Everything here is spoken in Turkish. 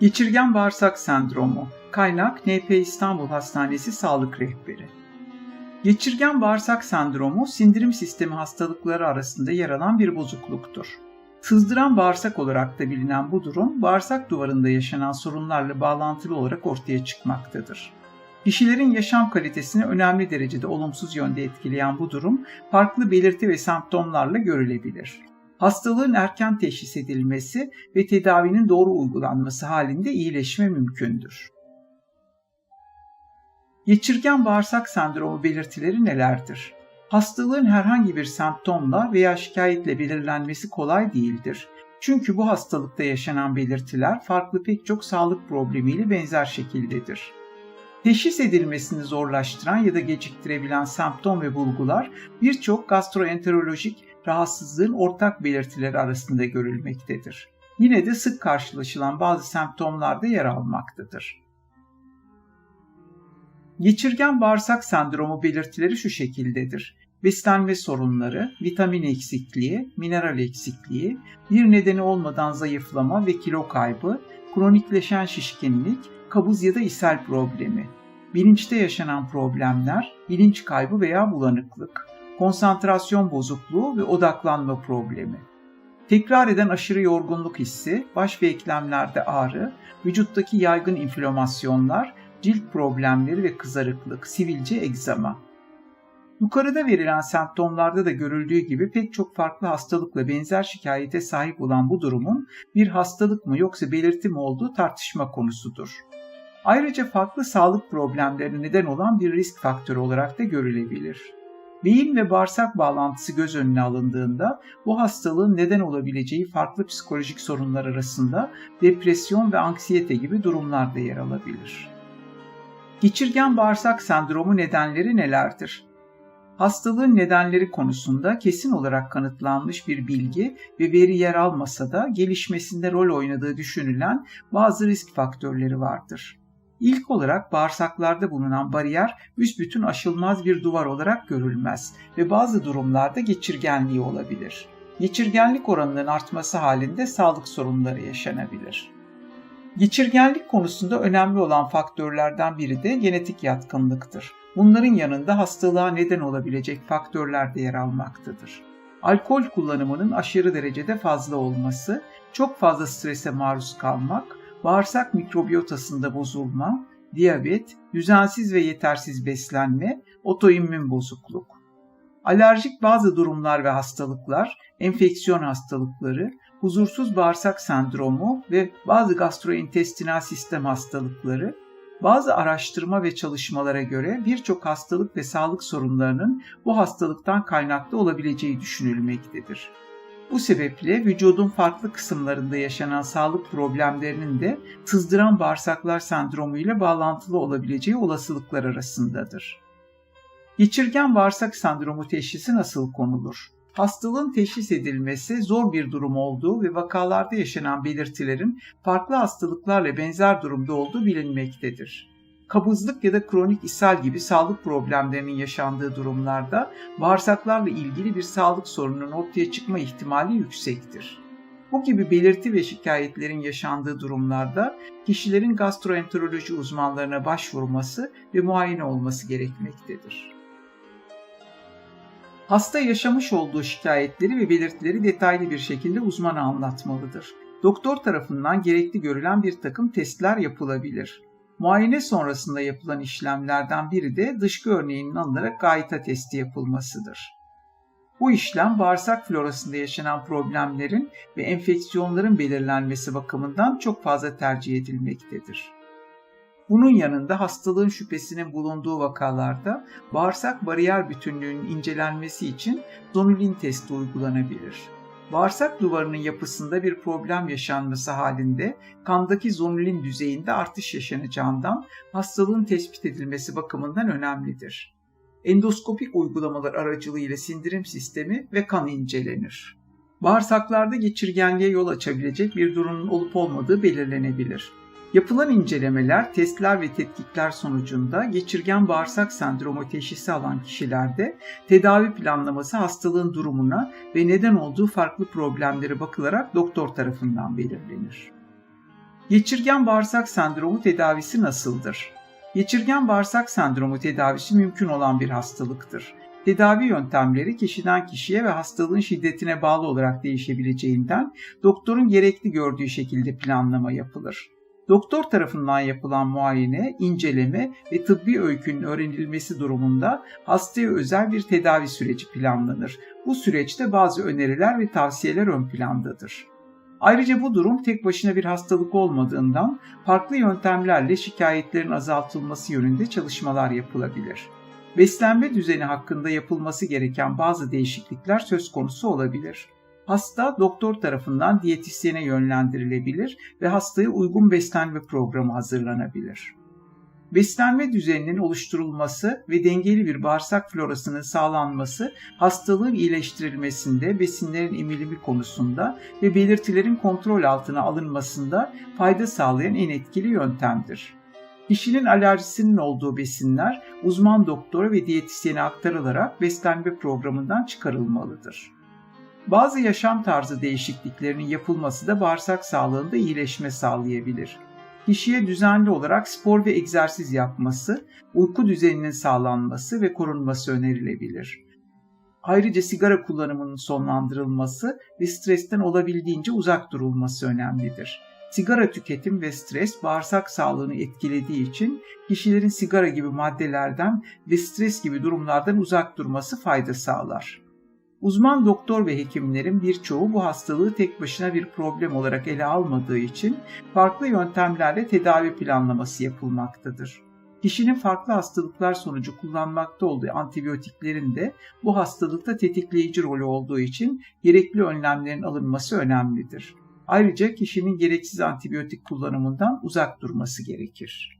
Geçirgen bağırsak sendromu. Kaynak NP İstanbul Hastanesi Sağlık Rehberi. Geçirgen bağırsak sendromu sindirim sistemi hastalıkları arasında yer alan bir bozukluktur. Sızdıran bağırsak olarak da bilinen bu durum, bağırsak duvarında yaşanan sorunlarla bağlantılı olarak ortaya çıkmaktadır. Kişilerin yaşam kalitesini önemli derecede olumsuz yönde etkileyen bu durum, farklı belirti ve semptomlarla görülebilir. Hastalığın erken teşhis edilmesi ve tedavinin doğru uygulanması halinde iyileşme mümkündür. Geçirgen bağırsak sendromu belirtileri nelerdir? Hastalığın herhangi bir semptomla veya şikayetle belirlenmesi kolay değildir. Çünkü bu hastalıkta yaşanan belirtiler farklı pek çok sağlık problemiyle benzer şekildedir. Teşhis edilmesini zorlaştıran ya da geciktirebilen semptom ve bulgular birçok gastroenterolojik rahatsızlığın ortak belirtileri arasında görülmektedir. Yine de sık karşılaşılan bazı semptomlarda yer almaktadır. Geçirgen bağırsak sendromu belirtileri şu şekildedir. Beslenme sorunları, vitamin eksikliği, mineral eksikliği, bir nedeni olmadan zayıflama ve kilo kaybı, kronikleşen şişkinlik, kabız ya da ishal problemi, bilinçte yaşanan problemler, bilinç kaybı veya bulanıklık, konsantrasyon bozukluğu ve odaklanma problemi. Tekrar eden aşırı yorgunluk hissi, baş ve eklemlerde ağrı, vücuttaki yaygın inflamasyonlar, cilt problemleri ve kızarıklık, sivilce, egzama. Yukarıda verilen semptomlarda da görüldüğü gibi pek çok farklı hastalıkla benzer şikayete sahip olan bu durumun bir hastalık mı yoksa belirti mi olduğu tartışma konusudur. Ayrıca farklı sağlık problemlerine neden olan bir risk faktörü olarak da görülebilir. Beyin ve bağırsak bağlantısı göz önüne alındığında bu hastalığın neden olabileceği farklı psikolojik sorunlar arasında depresyon ve anksiyete gibi durumlar da yer alabilir. Geçirgen bağırsak sendromu nedenleri nelerdir? Hastalığın nedenleri konusunda kesin olarak kanıtlanmış bir bilgi ve veri yer almasa da gelişmesinde rol oynadığı düşünülen bazı risk faktörleri vardır. İlk olarak bağırsaklarda bulunan bariyer büsbütün aşılmaz bir duvar olarak görülmez ve bazı durumlarda geçirgenliği olabilir. Geçirgenlik oranının artması halinde sağlık sorunları yaşanabilir. Geçirgenlik konusunda önemli olan faktörlerden biri de genetik yatkınlıktır. Bunların yanında hastalığa neden olabilecek faktörler de yer almaktadır. Alkol kullanımının aşırı derecede fazla olması, çok fazla strese maruz kalmak, bağırsak mikrobiyotasında bozulma, diyabet, düzensiz ve yetersiz beslenme, otoimmün bozukluk. Alerjik bazı durumlar ve hastalıklar, enfeksiyon hastalıkları, huzursuz bağırsak sendromu ve bazı gastrointestinal sistem hastalıkları, bazı araştırma ve çalışmalara göre birçok hastalık ve sağlık sorunlarının bu hastalıktan kaynaklı olabileceği düşünülmektedir. Bu sebeple vücudun farklı kısımlarında yaşanan sağlık problemlerinin de tızdıran bağırsaklar sendromu ile bağlantılı olabileceği olasılıklar arasındadır. Geçirgen bağırsak sendromu teşhisi nasıl konulur? Hastalığın teşhis edilmesi zor bir durum olduğu ve vakalarda yaşanan belirtilerin farklı hastalıklarla benzer durumda olduğu bilinmektedir. Kabızlık ya da kronik ishal gibi sağlık problemlerinin yaşandığı durumlarda bağırsaklarla ilgili bir sağlık sorununun ortaya çıkma ihtimali yüksektir. Bu gibi belirti ve şikayetlerin yaşandığı durumlarda kişilerin gastroenteroloji uzmanlarına başvurması ve muayene olması gerekmektedir. Hasta yaşamış olduğu şikayetleri ve belirtileri detaylı bir şekilde uzmana anlatmalıdır. Doktor tarafından gerekli görülen bir takım testler yapılabilir. Muayene sonrasında yapılan işlemlerden biri de dışkı örneğinin alınarak gayta testi yapılmasıdır. Bu işlem bağırsak florasında yaşanan problemlerin ve enfeksiyonların belirlenmesi bakımından çok fazla tercih edilmektedir. Bunun yanında hastalığın şüphesinin bulunduğu vakalarda bağırsak bariyer bütünlüğünün incelenmesi için zonulin testi uygulanabilir. Bağırsak duvarının yapısında bir problem yaşanması halinde kandaki zonulin düzeyinde artış yaşanacağından hastalığın tespit edilmesi bakımından önemlidir. Endoskopik uygulamalar aracılığıyla sindirim sistemi ve kan incelenir. Bağırsaklarda geçirgenliğe yol açabilecek bir durumun olup olmadığı belirlenebilir. Yapılan incelemeler, testler ve tetkikler sonucunda geçirgen bağırsak sendromu teşhisi alan kişilerde tedavi planlaması hastalığın durumuna ve neden olduğu farklı problemlere bakılarak doktor tarafından belirlenir. Geçirgen bağırsak sendromu tedavisi nasıldır? Geçirgen bağırsak sendromu tedavisi mümkün olan bir hastalıktır. Tedavi yöntemleri kişiden kişiye ve hastalığın şiddetine bağlı olarak değişebileceğinden doktorun gerekli gördüğü şekilde planlama yapılır. Doktor tarafından yapılan muayene, inceleme ve tıbbi öykünün öğrenilmesi durumunda hastaya özel bir tedavi süreci planlanır. Bu süreçte bazı öneriler ve tavsiyeler ön plandadır. Ayrıca bu durum tek başına bir hastalık olmadığından farklı yöntemlerle şikayetlerin azaltılması yönünde çalışmalar yapılabilir. Beslenme düzeni hakkında yapılması gereken bazı değişiklikler söz konusu olabilir. Hasta doktor tarafından diyetisyene yönlendirilebilir ve hastaya uygun beslenme programı hazırlanabilir. Beslenme düzeninin oluşturulması ve dengeli bir bağırsak florasının sağlanması hastalığın iyileştirilmesinde, besinlerin emilimi konusunda ve belirtilerin kontrol altına alınmasında fayda sağlayan en etkili yöntemdir. Kişinin alerjisinin olduğu besinler uzman doktora ve diyetisyene aktarılarak beslenme programından çıkarılmalıdır. Bazı yaşam tarzı değişikliklerinin yapılması da bağırsak sağlığında iyileşme sağlayabilir. Kişiye düzenli olarak spor ve egzersiz yapması, uyku düzeninin sağlanması ve korunması önerilebilir. Ayrıca sigara kullanımının sonlandırılması ve stresten olabildiğince uzak durulması önemlidir. Sigara tüketim ve stres bağırsak sağlığını etkilediği için kişilerin sigara gibi maddelerden ve stres gibi durumlardan uzak durması fayda sağlar. Uzman doktor ve hekimlerin birçoğu bu hastalığı tek başına bir problem olarak ele almadığı için farklı yöntemlerle tedavi planlaması yapılmaktadır. Kişinin farklı hastalıklar sonucu kullanmakta olduğu antibiyotiklerin de bu hastalıkta tetikleyici rolü olduğu için gerekli önlemlerin alınması önemlidir. Ayrıca kişinin gereksiz antibiyotik kullanımından uzak durması gerekir.